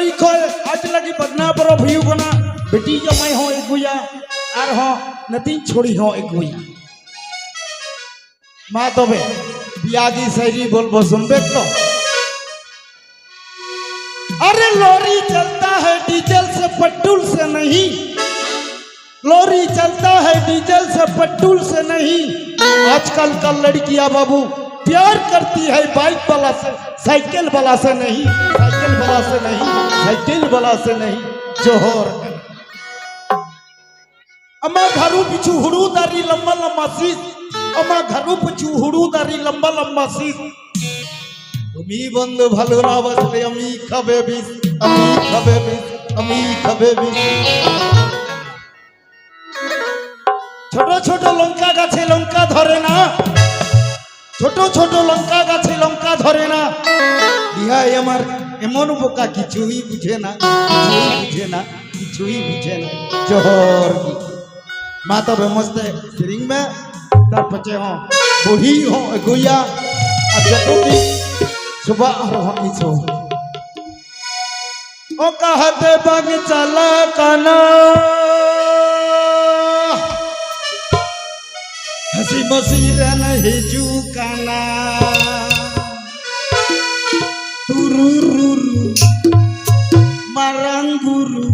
गरी को आज लगी बदना परो बेटी जो मैं हो एक गुया आर हो छोड़ी हो एक गुया तो बे बियाजी सही बोल बो सुन बे तो। अरे लोरी चलता है डीजल से पट्टूल से नहीं। लोरी चलता है डीजल से पट्टूल से नहीं। आजकल का लड़कियाँ बाबू प्यार करती है बाइक वाला से साइकिल वाला से नहीं साइकिल वाला से नहीं साइकिल वाला से नहीं जोहर अमा घरू पिछू हुड़ू दारी लंबा लंबा सीस अमा घरू पिछू हुड़ू दारी लंबा लंबा सीस তুমি বন্ধু ভালো না বাসলে আমি খাবে বিষ আমি খাবে বিষ আমি খাবে বিষ ছোট ছোট লঙ্কা গাছে লঙ্কা ধরে না ছোট ছোট লঙ্কা গাছে লঙ্কা ধরে না। ইহাই আমার এমন বোকা, কিছুই বুঝে না বুঝে না, কিছুই বুঝে না। জহর মা তবে মস্তে সিরিং মে, তার পচে হ বহি হ, গুইয়া। আর জটুকি সুবা আর হামি ছো ও কাহাতে বাগ চালা কানা। હસી બસી રન હેજુ કાના તુરુ મારા ગુરુ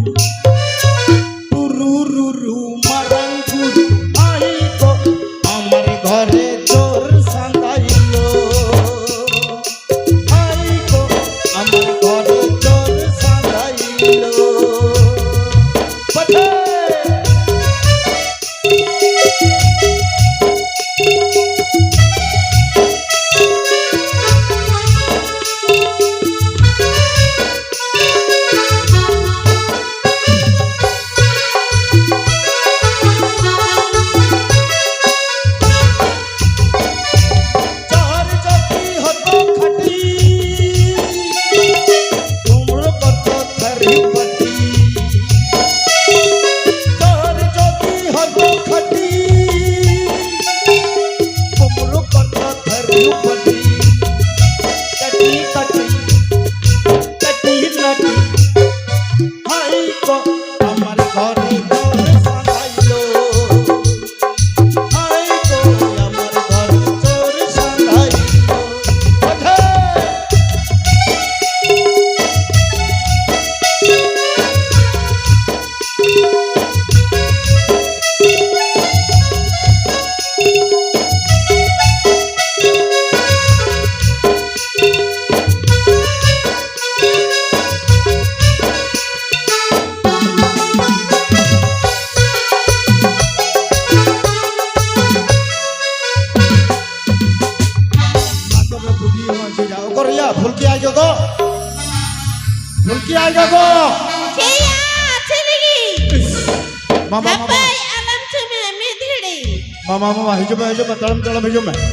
में तड़म तड़म में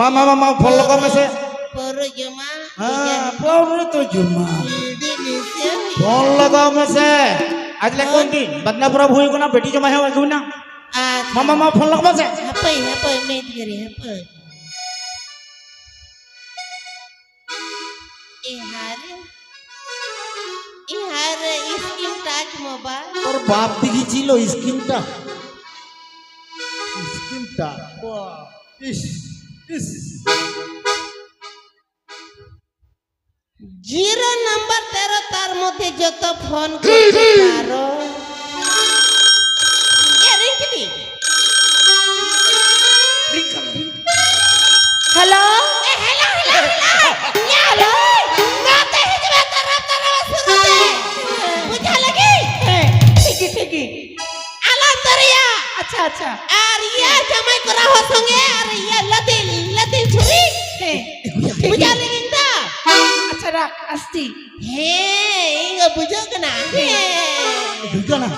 मा मा मा मा फ़ोन लगा मैसे पर जमा हाँ तो जमा फ़ोन लगा मैसे आज ले कोन दिन बदना प्रभु हो बेटी जमा है वगुना आ मा मा मा फ़ोन लगा मैं धीरे और बाप दिखी चिलो स्किन टा स्किन टा वाह इस জিরো নাম্বার তেরো তার মধ্যে যত ফোন করতে পারো। হ্যালো? হ্যাঁ ঠিকই ঠিকই। আলাম দরিয়া। আচ্ছা আচ্ছা। আর ইয়া জামাই করা হওয়ার সঙ্গে আর ইয়া লতিল লতিল ছুরি। হ্যাঁ। বুঝা লাগি তা? আচ্ছা রাখ আসছি। হ্যাঁ ইঙ্গ বুঝো না। হ্যাঁ। ঢুকে না।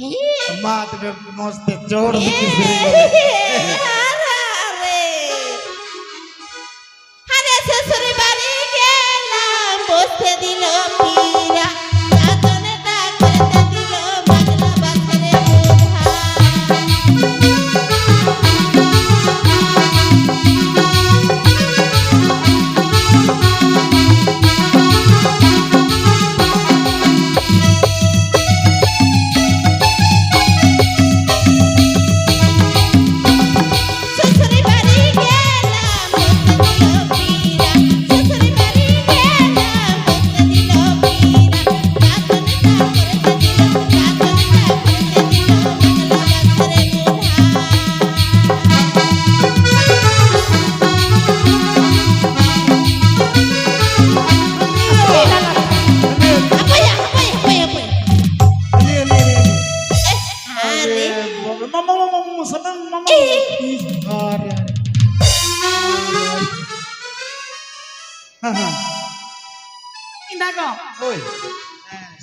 হ্যাঁ। মা তুমি মস্ত চোর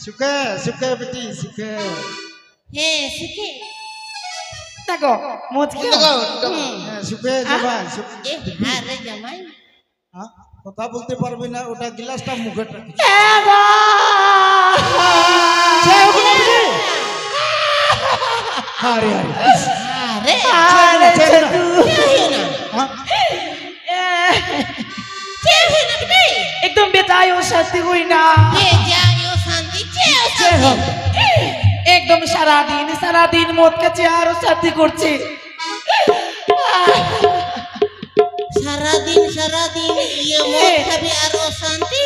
সুখে সুখে বেটি সুখে he, suke. ইন্দাগো মোজ খেও হ্যাঁ, সুখে যাবা সুখে Eh, are jamai. হ্যাঁ? কথা বলতে পারবি না ওটা গিলাসটা মুখে আরে আরে. আরে। Chhotu Kya na? হ্যাঁ? Kya একদম হোক। সারাদিন সারাদিন মদ কাছে আরও শান্তি করছে সারাদিন সারাদিন ইয়ে মদ খাবি আর অশান্তি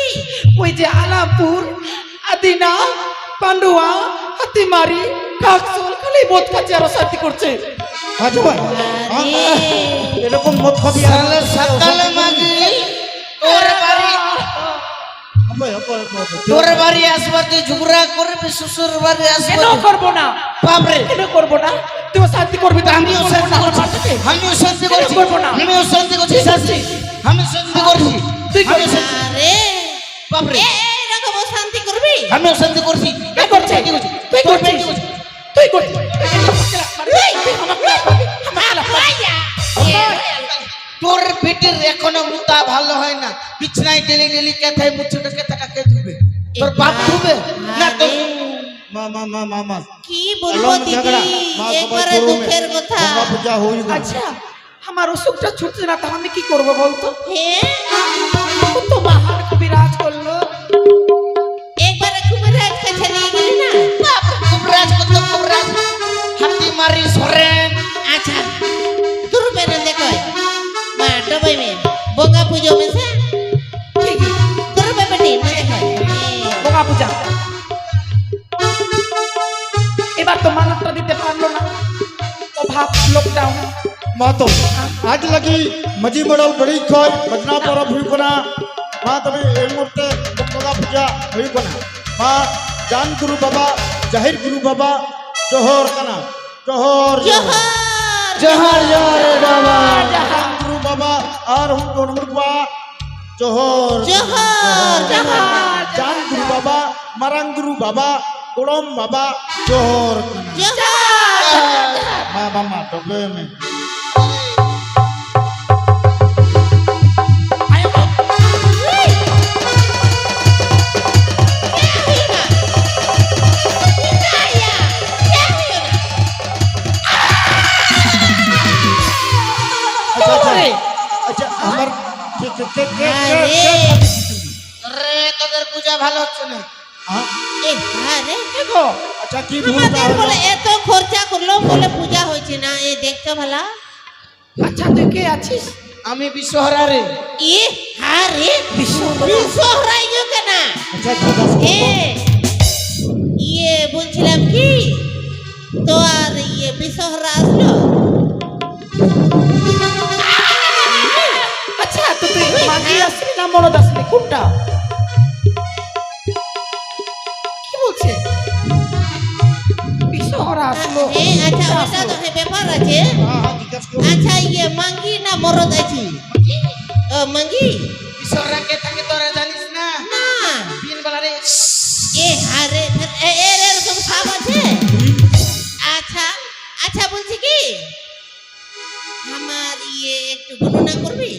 ওই যে আলামপুর আদিনা পান্ডুয়া হাতিমারি কাকসুল খালি মদ কাছে আরও শান্তি করছে ভাই আরে। এরকম মদ খাবি আর সকালে মাগি তোর বাড়ি আসবার তুই ঝগড়া করবি শ্বশুর বাড়ি কেন আসবার করব না বাপরে কেন করব না তুই শান্তি করবি তো আমিও শান্তি আমার করছি। আমিও শান্তি করছি করব না। আমিও শান্তি করছি শান্তি আমি শান্তি করছি তুই করবি। শান্তি- আরে বাপরে এরকম অশান্তি করবি আমিও শান্তি করছি কে করছে শান্তি করছি। তুই করছিস বেটি করছি। তুই করছিস তুই ভাইয়া তোর পেটের এখনও মুতা ভালো হয় না। বিছনায় ডেলি ডেলি কেথায় মুছুটা কেথাটা কে ধুবে? তোর বাপ ধুবে? না তোর মা মা মা মা মা। কি বলব দিদি? একবারে দুঃখের কথা। পূজা হই আচ্ছা আমার অসুখটা ছুটছে না তা আমি কি করব বলতো? হ্যাঁ তো বাহার কবিরাজ করল। একবারে খুব রাজ কাছে নিয়ে গেলি না? বাপ কত কুবরাজ হাতি মারি সরেন পুজো মে সে ঠিক তোর বেটি না দেখো বোকা পূজা এবার তো মানবটা দিতে পারল না ও ভাব লকডাউন মা তো আজ লাগি মজি মডল বড়ি খয় বদনা পরব হই কোনা মা তবে এই মুহূর্তে গঙ্গা পূজা হই কোনা মা জান গুরু বাবা জাহির গুরু বাবা জোহর কানা জোহর জোহর জোহর জোহর বাবা জান গুরু বাবা আর হুম কোন মুরবা জোহর। জোহর জোহর। জান গুরু বাবা মারাং গুরু বাবা কোড়ম বাবা জোহর। জোহর মা বাবা তবে তোদের পূজা ভালো হচ্ছে না হ্যাঁ? হ্যাঁ আচ্ছা কি বলে এত খরচা করল বলে পূজা হয়েছে না এ দেখছ ভালা আচ্ছা তুই আছিস আমি বিশ্বহরা রে এ হ্যাঁ রে বিশ্ব হরাই গো কেন আচ্ছা ইয়ে বলছিলাম কি তো আর ইয়ে বিশ্বহরা আসলো মাঝি না মরদ আসলি? কোনটা? কি বলছে? বিশ্বহরা আসলো। আচ্ছা ওটা তো ব্যাপার আছে। জিজ্ঞাসা করো আচ্ছা ইয়ে মাঙ্গি না মরদ আছি? মাঙ্গি? বিশ্বহরা কে থাকে তোরা জানিস না? না। দিন বেলা রে এ এ এর এরকম সাপ আছে? আচ্ছা আচ্ছা বলছি কি? আমার ইয়ে একটু গণনা করবি?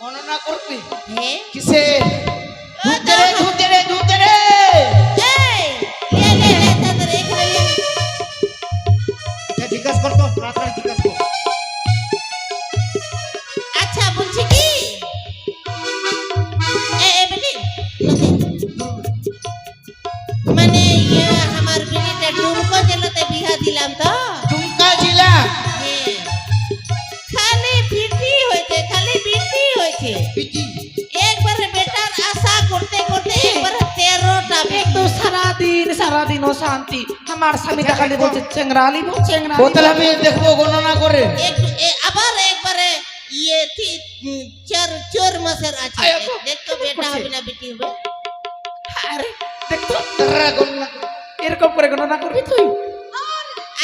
গণনা করবি? হ্যাঁ কিসে? ও ধুতে রে দাও। ধুতে রে ধুতে রে এই লে লে লে তাড়াতাড়ি এখানে লে। আচ্ছা জিজ্ঞাসা করতো তাড়াতাড়ি জিজ্ঞাসা কর। আচ্ছা বলছি কি? মানে ইয়ে আমার বিলিটা ডুমকো জেলাতে বিহা দিলাম তো? টুমকা জিলা? পিটি একবারে বেটার আশা করতে করতে একবারে তেরোটা তো সারাদিন সারাদিন ও শান্তি। আমার স্বামীটা খালি বলছে চেংরা আলি বল চেংরা বোতল আমি দেখব গণনা করে। আবার একবারে ইয়ে ঠিক চার চার মাসের আছে। দেখতো বেটা হবে না বেটি হবে। আরে দেখ তারা গণনা এরকম করে গণনা করবি তুই?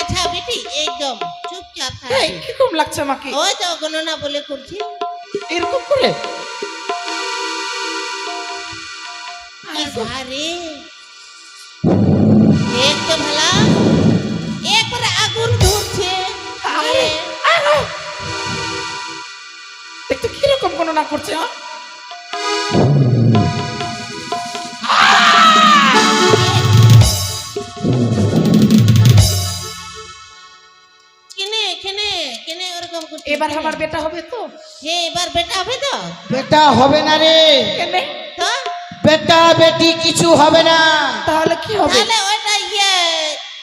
আচ্ছা বেটি একদম চুপচাপ এই থাকবি কীরকম লাগছে আমাকে? ওই তো গণনা বলে করছি। এরকম করে? আরে এক তো ভালা একবারে আগুন ধরছে। আরে, আরে। দেখ তো কীরকম গণনা করছে হ্যাঁ? এবার আমার বেটা হবে তো? হ্যাঁ এবার বেটা হবে তো? বেটা হবে না রে। কেনে বেটা বেটি কিছু হবে না। তাহলে কি হবে? তাহলে ওইটা ইয়ে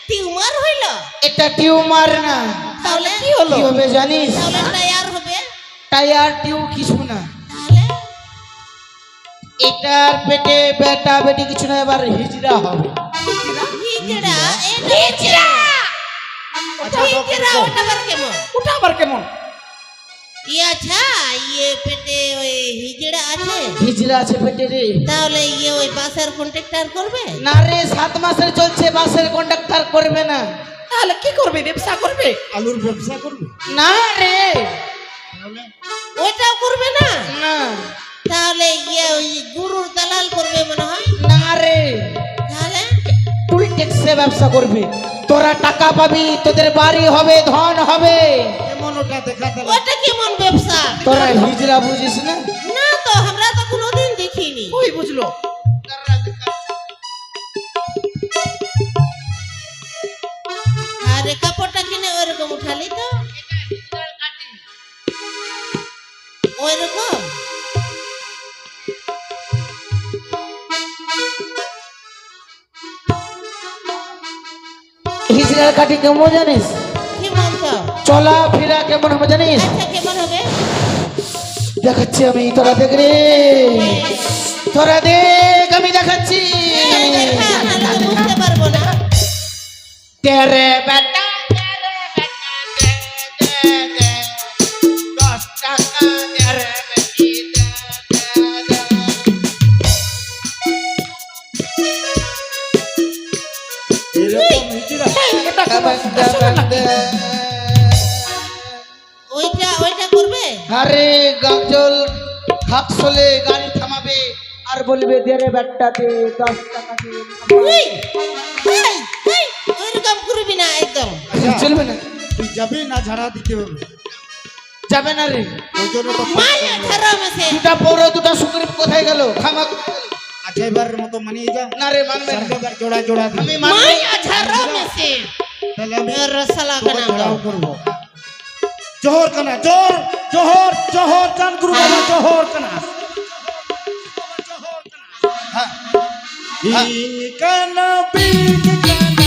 টিউমার হইল? এটা টিউমার না। তাহলে কি হলো? কি হবে জানিস? তাহলে টায়ার হবে? টায়ার টিউ কিছু না। তাহলে? এটার পেটে বেটা বেটি কিছু না এবার হিজড়া হবে। হিজড়া? এটা হিজড়া! ওটা আবার কেমন? ওটা আবার কেমন? ইয়ে আচ্ছা ইয়ে পেটে ওই হিজড়া আছে? হিজড়া আছে পেটে রে। তাহলে ইয়ে ওই বাসের কন্ট্রাক্টর করবে? না রে সাত মাসের চলছে বাসের কন্ডাক্টর করবে না। তাহলে কি করবে? ব্যবসা করবে? আলুর ব্যবসা করবে? না রে। ওইটাও করবে না? না। তাহলে ইয়ে ওই গুরুর দালাল করবে মনে হয়? না রে। তাহলে? ট্যাক্সে ব্যবসা করবি। তোরা টাকা পাবি তোদের বাড়ি হবে ধন হবে। কেমন ওটা ওটা কেমন ব্যবসা? তোরা হিজড়া বুঝিস না? না তো আমরা তো কোনোদিন দেখিনি। ওই বুঝলো। আরে কাপড়টা কিনে ওইরকম উঠালি তো। ওইরকম? হিজড়ার কাটি কেমন জানিস? কেমন তো চলা ফেরা কেমন হবে জানিস? আচ্ছা কেমন হবে? দেখাচ্ছি আমি তোরা দেখ রে। তোরা দেখ আমি দেখাচ্ছি। তেরে বেটা গাজল খাকসলে গাড়ি থামাবে আর বলবে দেরে বেটা দে দশ টাকা ওইরকম করবি না একদম। আচ্ছা চলবে না। তুই যাবি না ঝাড়া দিতে হবে? যাবে না রে। ওই জন্য তো দুটা সুগ্রীব কোথায় গেল? খামা আচ্ছা এবারের মতো মানিয়ে যা। না রে মানবে না। এবার জোড়া জোড়া আমি তাহলে রসলা করব। জোহর কানা জহর জোহর জোহর চান গুরু বাবা জোহর কানা। হ্যাঁ। কানা বিন কানা।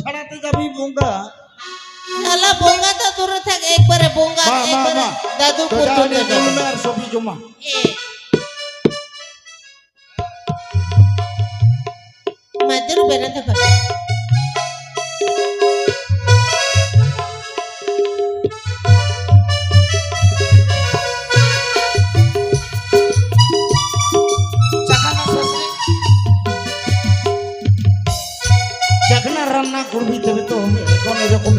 ঝাড়াতে যাবি বোকা শালা বোঙ্গা তো দূরে থাকে একবারে বোঙ্গা একবারে দাদু করতে আর সবই জমা। মাদুর বেনা দেখো রান্না করবি তবে তো এখন এরকম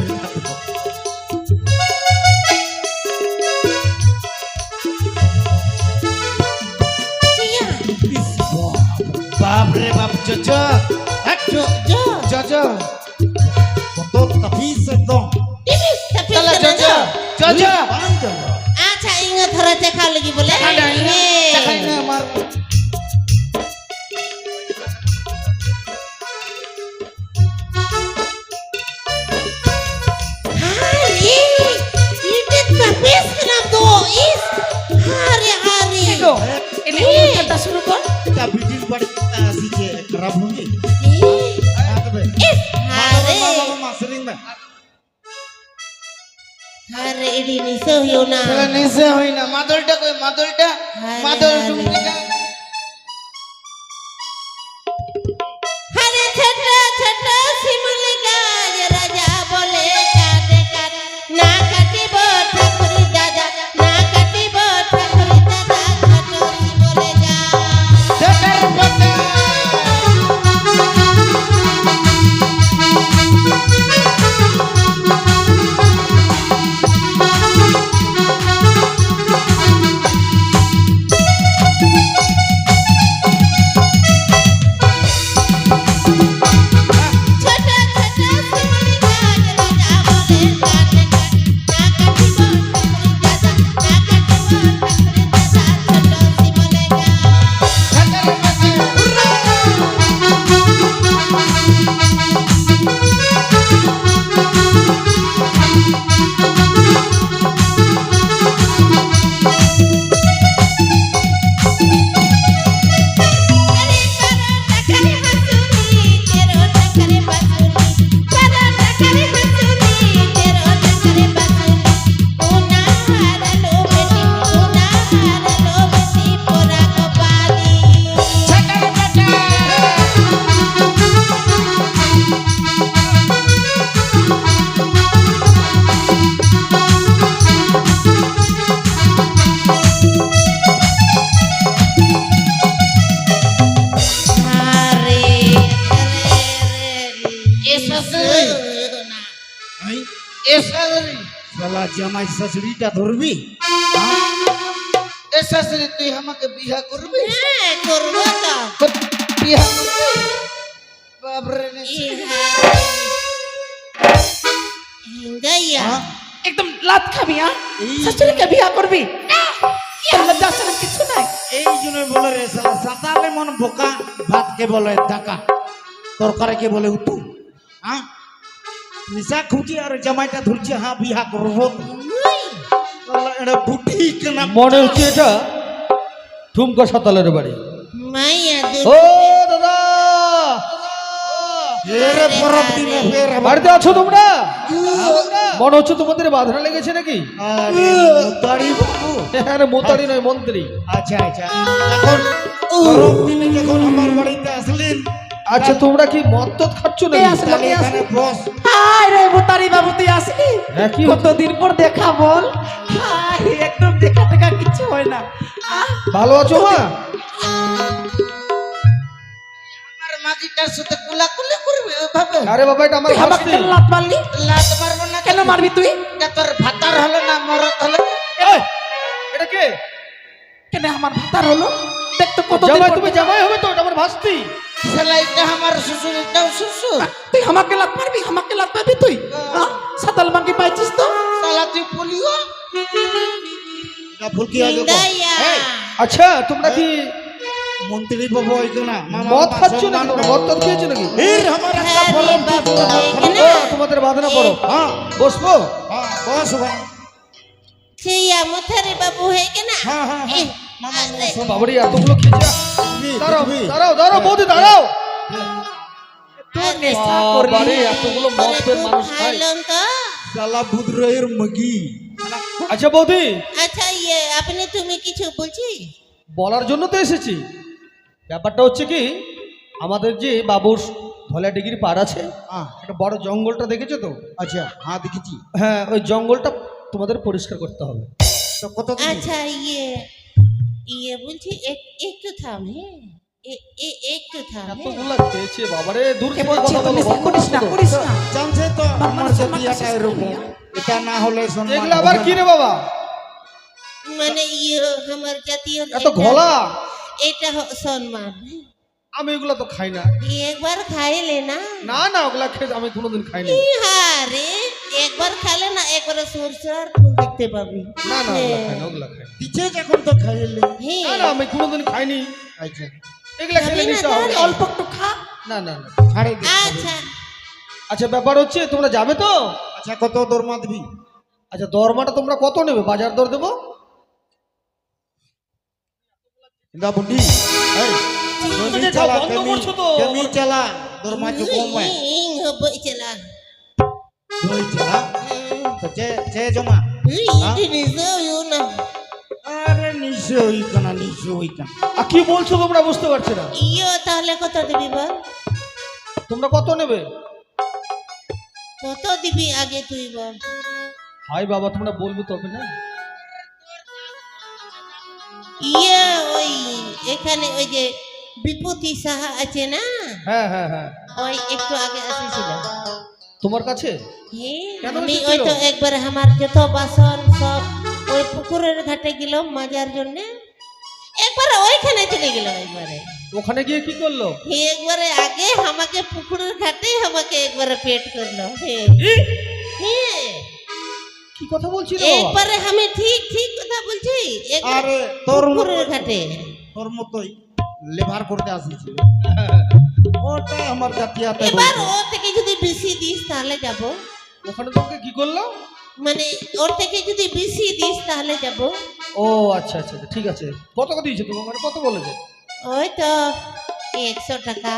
শাশুড়িটা ধরবি? এ শাশুড়ি তুই আমাকে বিয়া করবি? একদম লাত খাবি হ্যাঁ? শাশুড়িকে বিয়া করবি? আর জামাইটা ধরছি হ্যাঁ বিয়া করব। মনে হচ্ছে এটা ঠুমকা সাতালের বাড়ি। ও বাড়িতে আছো তোমরা? মনে হচ্ছে তোমাদের বাধা লেগেছে নাকি? হ্যাঁ মোতারি নয় মন্ত্রী। আচ্ছা আচ্ছা। এখন আমার বাড়িতে আসলেন আচ্ছা তোমরা কি মদ টদ খাচ্ছ কে আসলে আসলো? বস। হাই রে বুতারি বাবু তুই আসলি? হ্যাঁ, কি কতদিন পর দেখা বল? হাই একদম দেখা টেকা কিছু হয় না। আহ, ভালো আছো মা? আমার মাগিটার সাথে কুলাকুলি করবি ওইভাবে আরে বাবা এটা আমার আমাকে লাত মারলি? লাত মারবো না কেন মারবি তুই? এটা তোর ভাতার হলো না মরত হলো? এটা কে? কেন আমার ভাতার হলো? দেখ তো কত জামাই তুমি জামাই হবে তো এটা আমার ভাস্তি। সেলাইটা আমার শ্বশুর এটাও শ্বশুর। তুই আমাকে লাগ পারবি আমাকে লাগ পারবি তুই? হ্যাঁ? সাতাল মাকে পাইছিস তো? সালা তুই বলিও না ফুলকি আগে কর। নিন্দাইয়া। এই, আচ্ছা তোমরা কি মন্ত্রী বাবু হইতো না মদ খাচ্ছ? করো। মদ টদ খেয়েছো নাকি? এর আমার একটা হ্যাঁ তো, ও, তোমাদের বাঁধনা পড়ো। হ্যাঁ। বসবো? হ্যাঁ বস ওখানে সেইয়া মথারে বাবু হয়ে কেনা হ্যাঁ হ্যাঁ হ্যাঁ। আরে, এতগুলো খেয়েছে? দাঁড়াও দাঁড়াও দাঁড়াও বৌদি দাঁড়াও। বাবারে এতগুলো মানুষ মগি আচ্ছা বৌদি। আচ্ছা ইয়ে আপনি তুমি কিছু বলছি? বলার জন্য তো এসেছি। ব্যাপারটা হচ্ছে কি আমাদের যে বাবুর ধলা ডিগ্রি পার আছে হ্যাঁ একটা বড় জঙ্গলটা দেখেছ তো? আচ্ছা হ্যাঁ দেখেছি। হ্যাঁ ওই জঙ্গলটা তোমাদের পরিষ্কার করতে হবে। তো কত আচ্ছা ইয়ে ইয়ে বলছি একটু থাম হ্যাঁ? এ- এ- একটু থাম? বাবারে দূর থেকে কথা বলো, করিস না করিস না। জানছে তো আমার সম্মান জাতিয়াটা এরকম। এটা না হলে সম্মান এগুলো আবার কি রে বাবা? মানে ইয়ে আমার জাতীয় এত এটা- ঘোলা? এটা সম্মান হ্যাঁ? আমি এগুলো তো খাই না। একবার খাইলে না? না না ওগুলা খেয়ে আমি কোনোদিন খাইনি। আরে একবার খেলে না একবার সরষার ফুল দেখতে পাবি না না ওগুলা খাই না ওগুলা খাই পিছে যখন তো খাইলে হ্যাঁ না না আমি কোনোদিন খাইনি আচ্ছা এগুলা খেলে না নিতে হবে অল্প একটু খা না না না ছাড়ে দে আচ্ছা আচ্ছা ব্যাপার হচ্ছে তোমরা যাবে তো আচ্ছা কত দরমা দিবি আচ্ছা দরমাটা তোমরা কত নেবে বাজার দর দেবো না বুদ্ধি এই তুমি চালা বন্ধ কেমি করছ তো। কেমি চালা দরমা কম হয় ইং হবই চলা না? আরে কানা নিশ্চয় আর কি বলছো তোমরা বুঝতে পারছি না? ইয়ো তাহলে কত দিবি বল? তোমরা কত নেবে? কত দিবি আগে তুই বল। হাই বাবা তোমরা বলব তবে না? ইয়ে ওই এখানে ওই যে বিপত্তি সাহা আছে না? হ্যাঁ হ্যাঁ হ্যাঁ। ওই একটু আগে আসেছিল তোমার কাছে? আমি ওই তো একবার আমার যত বাসন সব ওই পুকুরের ঘাটে গেল মাজার জন্য। একবার ওইখানে চলে গেল একবারে। ওখানে গিয়ে কি করল? হে একবারে আগে আমাকে পুকুরের ঘাটে আমাকে একবারে পেট করল। হে ই! কি কথা একবারে আমি ঠিক ঠিক কথা বলছি। একবারে তোর পুকুরের ঘাটে। তোর মতোই লেভার করতে আসিছিল ওটাই আমার জাতিয়াতে এবার ও থেকে যদি বেশি দিস তাহলে যাব। ওখানে তোমাকে কি করল? মানে ওর থেকে যদি বেশি দিস তাহলে যাব। ও আচ্ছা আচ্ছা আচ্ছা, ঠিক আছে। কত কত দিয়েছে তোমার মানে কত বলেছে? ওই তো একশো টাকা।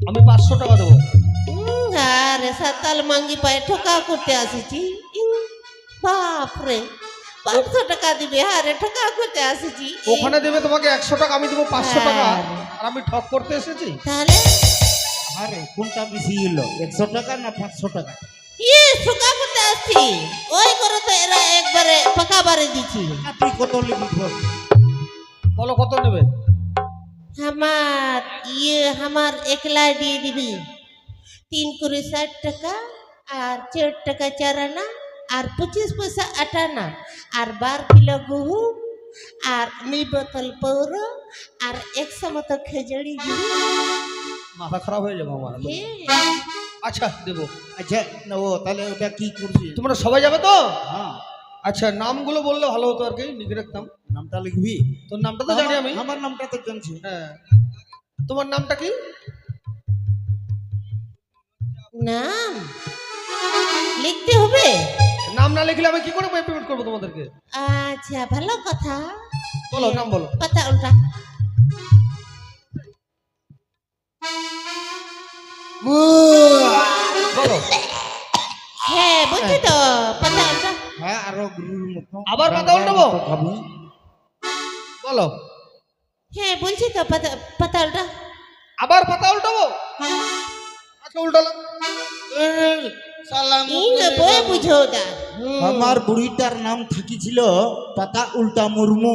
আমি পাঁচশো টাকা দেবো। আরে সাতাল মাঙ্গি পায়ে ঠোকা করতে আসিছি। বাপরে। পাঁচশো টাকা দিবে আরে ঠোকা করতে আসিছি। ওখানে দেবে তোমাকে একশো টাকা আমি দেবো পাঁচশো টাকা। হ্যাঁ। আর আমি ঠক করতে এসেছি? তাহলে? আরে কোনটা বেশি হলো? একশো টাকা না পাঁচশো টাকা? ইয়ে ঠোকা করতে আসছি। ওই করে তো এরা একবারে পাকা বারে দিছি তুই কত লিবি বলো? কত নেবে? আমার ইয়ে আমার একলা দিয়ে দিবি। তিন করে ষাট টাকা আর চার টাকা চার আনা আর পঁচিশ পয়সা আট আনা আর বার কিলো গহম আর নি বোতল পৌর আর একশো মতো খেজড়ি দিবি মাথা খারাপ হয়ে যাবে আমার। আচ্ছা দেবো। আচ্ছা না ও তাহলে ওটা কি করছি? তোমরা সবাই যাবে তো? হ্যাঁ। আচ্ছা নামগুলো বললে ভালো হতো আর কি লিখে রাখতাম। নামটা লিখবি? তোর নামটা তো জানি আমি। আমার নামটা তো জানছি। হ্যাঁ। তোমার নামটা কি? নাম। লিখতে হবে? নাম না লিখলে আমি কি করে পেমেন্ট করব তোমাদেরকে? আচ্ছা ভালো কথা। বলো নাম বলো। পাতা উল্টা। বলো। হ্যাঁ বলছি তো পাতা উল্টা। হ্যাঁ আরও গুরুর মতো। আবার পাতা উল্টাবো? বলো। হ্যাঁ বলছি তো পাতা পাতা উল্টা। আবার পাতা উল্টাবো? আচ্ছা উল্টালাম। সালাম ইং বই বুঝো দা আমার বুড়িটার নাম থাকিছিল পাতা উল্টা মুরমু।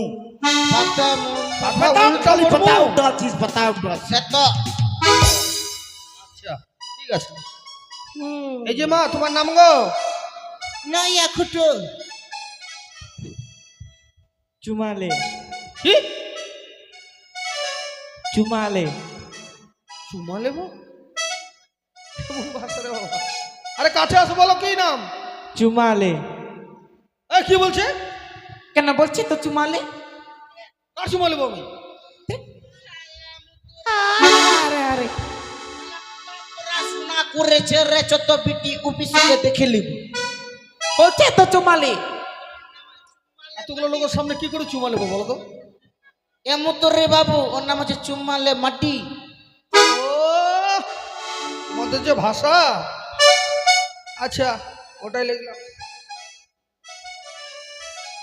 আচ্ছা এই যে মা তোমার নাম গো? নয়া খুটো চুমালে। কি? চুমালে। চুমা লেবো কেমন ভাষা রে বাবা? আরে কাছে আসো বলো কি নাম? চুমালে। এ কি বলছে? কেন বলছি তো চুমালে? কার চুমা লেবো আমি আরে আরে। পড়াশোনা করেছে রে চত বিটি অফিসে দেখে লিব বলছে তো চুমালে। এতগুলো লোকের সামনে কি করে চুমা লেবো বলো তো। এমন তো রে বাবু ওর নাম হচ্ছে চুম্মালে মাটি। ও আমাদের যে ভাষা আচ্ছা ওটাই লিখলাম।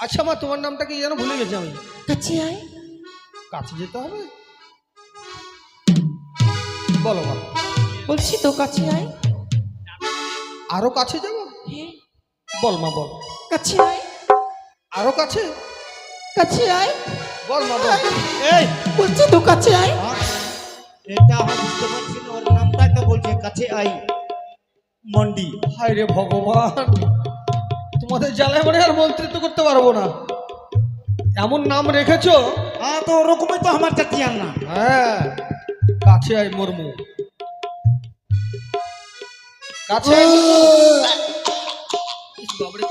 আচ্ছা মা তোমার নামটা কি যেন ভুলে গেছি আমি? কাছে আয়। কাছে যেতে হবে? বলো বলো। বলছি তো কাছে আয়। আরও কাছে যাব? হ্যাঁ, বল মা বল। কাছে আয়। আরও কাছে? কাছে আয়। বল মা বল। এই বলছি তো কাছে আয়। এটা বুঝতে পারছি না ওর নামটাকে বলছে কাছে আই মন্ডি। হায় রে ভগবান। তোমাদের জ্বালায় মানে আর মন্ত্রিত্ব করতে পারব না। এমন নাম রেখেছো? হ্যাঁ তো ওরকমই তো আমার চাটিয়ার না। হ্যাঁ কাছে আয় মর্মু। কাছে বাবারে,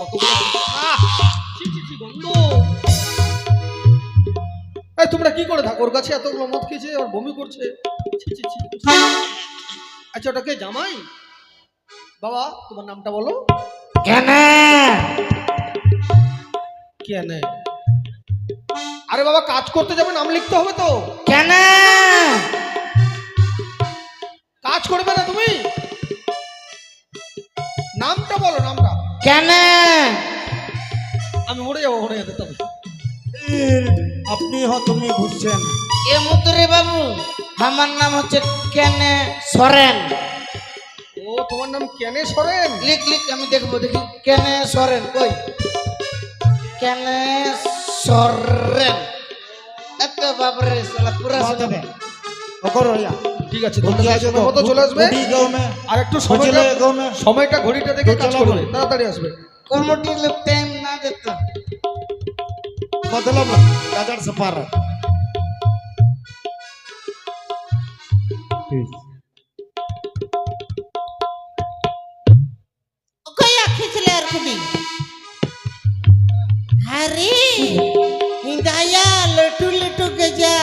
তোমরা কি করে থাকো ওর কাছে এতগুলো মদ খেয়েছে? আর বমি করছে। আচ্ছা ওটাকে জামাই? বাবা তোমার নামটা বলো। কেন? কেন? আরে বাবা কাজ করতে যাবে নাম লিখতে হবে তো। কেন? কাজ করবে না তুমি? নামটা বলো নামটা। কেন? আমি মরে যাব মরে যেতে তবে। আপনি হ তুমি বুঝছেন। এ তো রে বাবু আমার নাম হচ্ছে কেনে সরেন। ও তোমার নাম কেনে সরেন? লিখ লিখ আমি দেখব দেখি। কেনে সরেন কই? কেনে সরেন। বাপরে সালা পুরা সদবে ওকর হইয়া। ঠিক আছে মতো চলে আসবে। আর একটু সময়টা সময়টা ঘড়িটা দেখে তাড়াতাড়ি আসবে। কমিটি লোক টাইম না দিত। আখিছিলে আর কুনি আরে হিন্দায়া লটু লটু গজা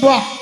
তোকে বাহ